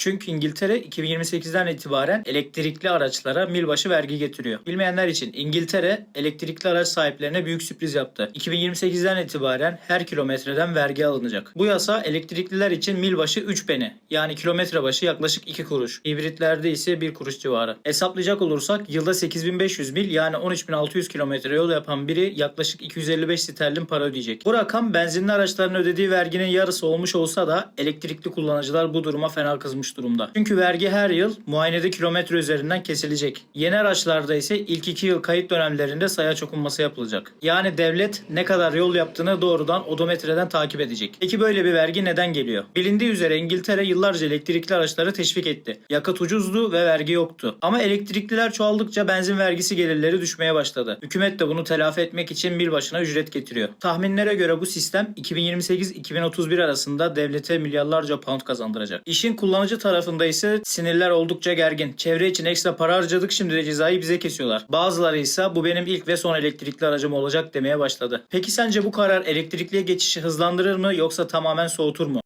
Çünkü İngiltere 2028'den itibaren elektrikli araçlara mil başı vergi getiriyor. Bilmeyenler için İngiltere elektrikli araç sahiplerine büyük sürpriz yaptı. 2028'den itibaren her kilometreden vergi alınacak. Bu yasa elektrikliler için mil başı 3 peni yani kilometre başı yaklaşık 2 kuruş. Hibritlerde ise 1 kuruş civarı. Hesaplayacak olursak yılda 8500 mil yani 13600 kilometre yol yapan biri yaklaşık 255 sterlin para ödeyecek. Bu rakam benzinli araçların ödediği verginin yarısı olmuş olsa da elektrikli kullanıcılar bu duruma fena kızmış durumda. Çünkü vergi her yıl muayenede kilometre üzerinden kesilecek. Yeni araçlarda ise ilk 2 yıl kayıt dönemlerinde sayaç okunması yapılacak. Yani devlet ne kadar yol yaptığını doğrudan odometreden takip edecek. Peki böyle bir vergi neden geliyor? Bilindiği üzere İngiltere yıllarca elektrikli araçları teşvik etti. Yakıt ucuzdu ve vergi yoktu. Ama elektrikliler çoğaldıkça benzin vergisi gelirleri düşmeye başladı. Hükümet de bunu telafi etmek için bir başına ücret getiriyor. Tahminlere göre bu sistem 2028-2031 arasında devlete milyarlarca pound kazandıracak. İşin kullanıcı tarafında ise sinirler oldukça gergin. Çevre için ekstra para harcadık şimdi de cezayı bize kesiyorlar. Bazıları ise bu benim ilk ve son elektrikli aracım olacak demeye başladı. Peki sence bu karar elektrikliye geçişi hızlandırır mı yoksa tamamen soğutur mu?